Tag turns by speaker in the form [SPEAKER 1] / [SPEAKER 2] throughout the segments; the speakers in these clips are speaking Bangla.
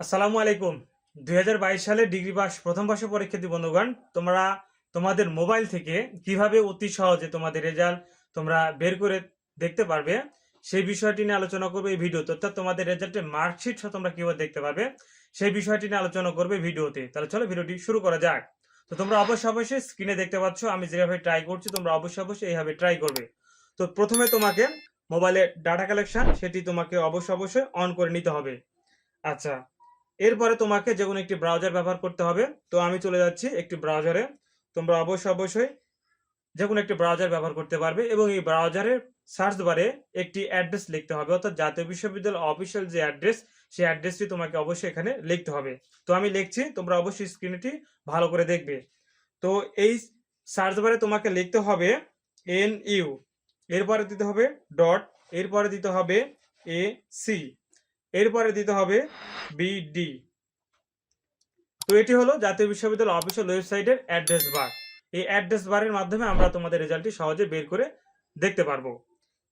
[SPEAKER 1] আসসালামু আলাইকুম। দুই হাজার বাইশ সালে ডিগ্রি পাস, প্রথম বর্ষ পরীক্ষার্থী বন্ধুগণ, তোমরা তোমাদের মোবাইল থেকে কীভাবে অতি সহজে তোমাদের রেজাল্ট তোমরা বের করে দেখতে পারবে, সেই বিষয়টি নিয়ে আলোচনা করবে এই ভিডিওতে। অর্থাৎ তোমাদের রেজাল্টের মার্কশিট তোমরা কীভাবে দেখতে পারবে, সেই বিষয়টি নিয়ে আলোচনা করবে ভিডিওতে। তাহলে চলো ভিডিওটি শুরু করা যাক। তো তোমরা অবশ্যই অবশ্যই স্ক্রিনে দেখতে পাচ্ছ, আমি যেভাবে ট্রাই করছি, তোমরা অবশ্যই অবশ্যই এইভাবে ট্রাই করবে। তো প্রথমে তোমাকে মোবাইলের ডাটা কালেকশন সেটি তোমাকে অবশ্যই অবশ্যই অন করে নিতে হবে। আচ্ছা এরপরে তোমাকে যে কোনো একটি ব্রাউজার ব্যবহার করতে হবে। তো আমি চলে যাচ্ছি একটি ব্রাউজারে তোমরা অবশ্যই অবশ্যই যে কোনো একটি ব্রাউজার ব্যবহার করতে পারবে এবং এই ব্রাউজারের সার্চ বারে একটি অ্যাড্রেস লিখতে হবে। অর্থাৎ জাতীয় বিশ্ববিদ্যালয় অফিসিয়াল যে অ্যাড্রেস সেই অ্যাড্রেসটি তোমাকে অবশ্যই এখানে লিখতে হবে। তো আমি লিখছি, তোমরা অবশ্যই স্ক্রিনটি ভালো করে দেখবে। তো এই সার্চ বারে তোমাকে লিখতে হবে এন ইউ এরপরে দিতে হবে ডট এরপরে দিতে হবে এ সি এরপরে দিতে হবে বিডি তো এটি হলো জাতীয় বিশ্ববিদ্যালয় অফিসিয়াল ওয়েবসাইটের অ্যাড্রেস বার এই অ্যাড্রেস বারের মাধ্যমে আমরা তোমাদের রেজাল্টটি সহজে বের করে দেখতে পারব।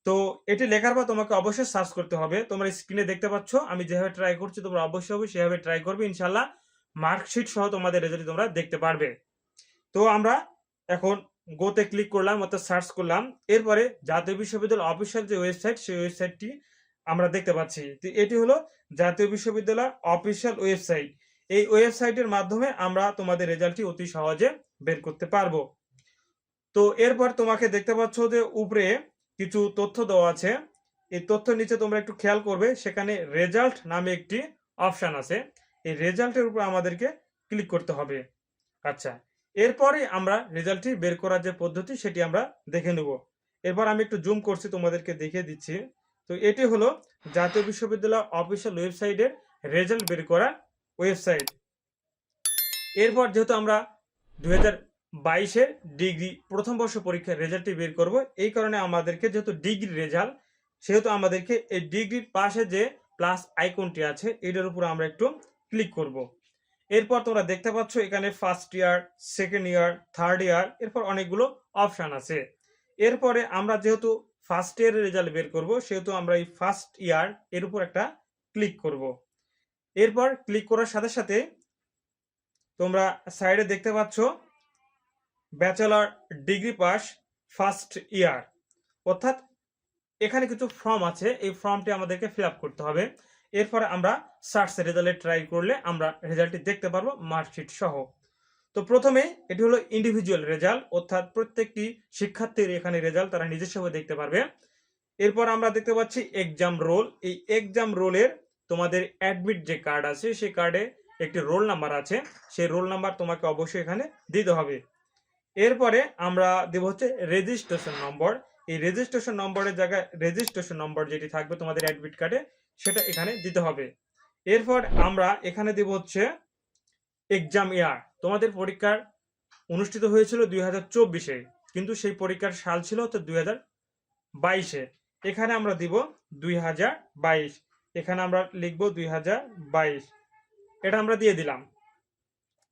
[SPEAKER 1] তো এটি লেখার পর তোমাকে অবশ্যই সার্চ করতে হবে। তোমরা স্ক্রিনে দেখতে পাচ্ছ, আমি যেভাবে ট্রাই করছি, তোমরা অবশ্যই হবে সেভাবে ট্রাই করবে। ইনশাল্লাহ মার্কশিট সহ তোমাদের রেজাল্ট তোমরা দেখতে পারবে। তো আমরা এখন গোতে ক্লিক করলাম, অর্থাৎ সার্চ করলাম। এরপরে জাতীয় বিশ্ববিদ্যালয় অফিসিয়াল যে ওয়েবসাইট সেই ওয়েবসাইটটি আমরা দেখতে পাচ্ছি। এটি হলো জাতীয় বিশ্ববিদ্যালয় অফিসিয়াল ওয়েবসাইট। এই ওয়েবসাইটের মাধ্যমে আমরা তোমাদের রেজাল্টটি অতি সহজে বের করতে পারব। তো এরপর তোমাকে দেখতে পাচ্ছ যে উপরে কিছু তথ্য দেওয়া আছে। এই তথ্য নিচে তোমরা একটু খেয়াল করবে, সেখানে রেজাল্ট নামে একটি অপশান আছে। এই রেজাল্টের উপর আমাদেরকে ক্লিক করতে হবে। আচ্ছা এরপরে আমরা রেজাল্টটি বের করার যে পদ্ধতি, সেটি আমরা দেখে নেব। এরপর আমি একটু জুম করছি, তোমাদেরকে দেখিয়ে দিচ্ছি। তো এটি হলো জাতীয় বিশ্ববিদ্যালয় অফিসিয়াল ওয়েবসাইটের রেজাল্ট বের করা ওয়েবসাইট। এরপর যেহেতু আমরা দু হাজার বাইশের ডিগ্রি প্রথম বর্ষ পরীক্ষার রেজাল্টটি বের করব, এই কারণে আমাদেরকে যেহেতু ডিগ্রি রেজাল্ট, সেহেতু আমাদেরকে এই ডিগ্রির পাশে যে প্লাস আইকনটি আছে, এটার উপর আমরা একটু ক্লিক করব। এরপর তোমরা দেখতে পাচ্ছ এখানে first year second year third year এরপর অনেকগুলো অপশান আছে। এরপরে আমরা যেহেতু ফার্স্ট ইয়ারের রেজাল্ট বের করব, সেহেতু আমরা এই ফার্স্ট ইয়ার এর উপর একটা ক্লিক করব। এরপর ক্লিক করার সাথে সাথে তোমরা সাইডে দেখতে পাচ্ছ bachelor degree pass first year অর্থাৎ এখানে কিছু ফর্ম আছে, এই ফর্মটি আমাদেরকে ফিল করতে হবে। এরপরে আমরা সার্চ রেজাল্টে ট্রাই করলে আমরা রেজাল্টটি দেখতে পারব মার্কশিট সহ। তো প্রথমে এটি হলো ইন্ডিভিজুয়াল রেজাল্ট অর্থাৎ প্রত্যেকটি শিক্ষার্থীর এখানে রেজাল্ট তারা নিজস্বভাবে দেখতে পারবে। এরপর আমরা দেখতে পাচ্ছি এক্সাম রোল এই এক্সাম রোলের তোমাদের অ্যাডমিট যে কার্ড আছে, সেই কার্ডে একটি রোল নাম্বার আছে। সেই রোল নাম্বার তোমাকে অবশ্যই এখানে দিতে হবে। এরপরে আমরা দেব হচ্ছে রেজিস্ট্রেশন নম্বর এই রেজিস্ট্রেশন নম্বরের জায়গায় রেজিস্ট্রেশন নম্বর যেটি থাকবে তোমাদের অ্যাডমিট কার্ডে সেটা এখানে দিতে হবে। এরপর আমরা এখানে দেব হচ্ছে এক্সাম ইয়ার তোমাদের পরীক্ষার অনুষ্ঠিত হয়েছিল দুই হাজার চব্বিশে, কিন্তু সেই পরীক্ষার সাল ছিল হচ্ছে দুই হাজার বাইশে। এখানে আমরা দিব দুই হাজার বাইশ। এখানে আমরা লিখব দুই হাজার বাইশ। এটা আমরা দিয়ে দিলাম।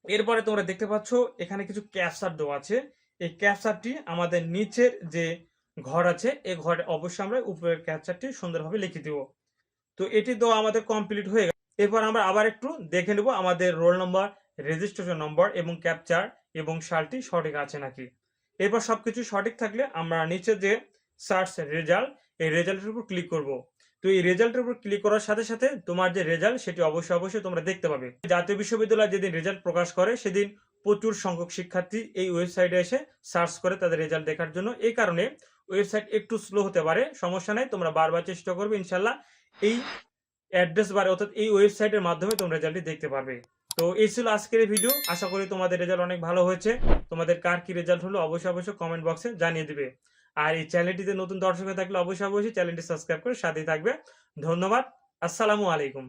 [SPEAKER 1] এরপরে তোমরা দেখতে পাচ্ছ, এখানে কিছু ক্যাপচার দেওয়া আছে। এই ক্যাপচারটি আমাদের নিচের যে ঘর আছে এই ঘরে অবশ্যই আমরা উপরের ক্যাপচারটি সুন্দরভাবে লিখে দিব। তো এটি দেওয়া আমাদের কমপ্লিট হয়ে গেল। এরপর আমরা আবার একটু দেখে নেব আমাদের রোল নম্বর রেজিস্ট্রেশন নম্বর এবং ক্যাপচার এবং সালটি সঠিক আছে নাকি? এরপর সবকিছু সঠিক থাকলে আমরা নিচে যে সার্চ রেজাল্ট এই রেজাল্টের উপর ক্লিক করব। তো এই রেজাল্টের উপর ক্লিক করার সাথে সাথে তোমার যে রেজাল্ট সেটি অবশ্যই অবশ্যই তোমরা দেখতে পাবে। জাতীয় বিশ্ববিদ্যালয় যেদিন রেজাল্ট প্রকাশ করে, সেদিন প্রচুর সংখ্যক শিক্ষার্থী এই ওয়েবসাইটে এসে সার্চ করে তাদের রেজাল্ট দেখার জন্য। এই কারণে ওয়েবসাইট একটু স্লো হতে পারে, সমস্যা নেই, তোমরা বারবার চেষ্টা করবে ইনশাল্লাহ এই অ্যাড্রেস বারে অর্থাৎ এই ওয়েবসাইটের মাধ্যমে তোমরা রেজাল্টটি দেখতে পারবে। তো এই ছিল আজকের এই ভিডিও আশা করি তোমাদের রেজাল্ট অনেক ভালো হয়েছে। তোমাদের কার কি রেজাল্ট হলো অবশ্যই অবশ্যই কমেন্ট বক্সে জানিয়ে দিবে। আর এই চ্যানেলটিতে নতুন দর্শক হয়ে থাকলে অবশ্যই অবশ্যই চ্যানেলটি সাবস্ক্রাইব করে সাথেই থাকবে। ধন্যবাদ। আসসালামু আলাইকুম।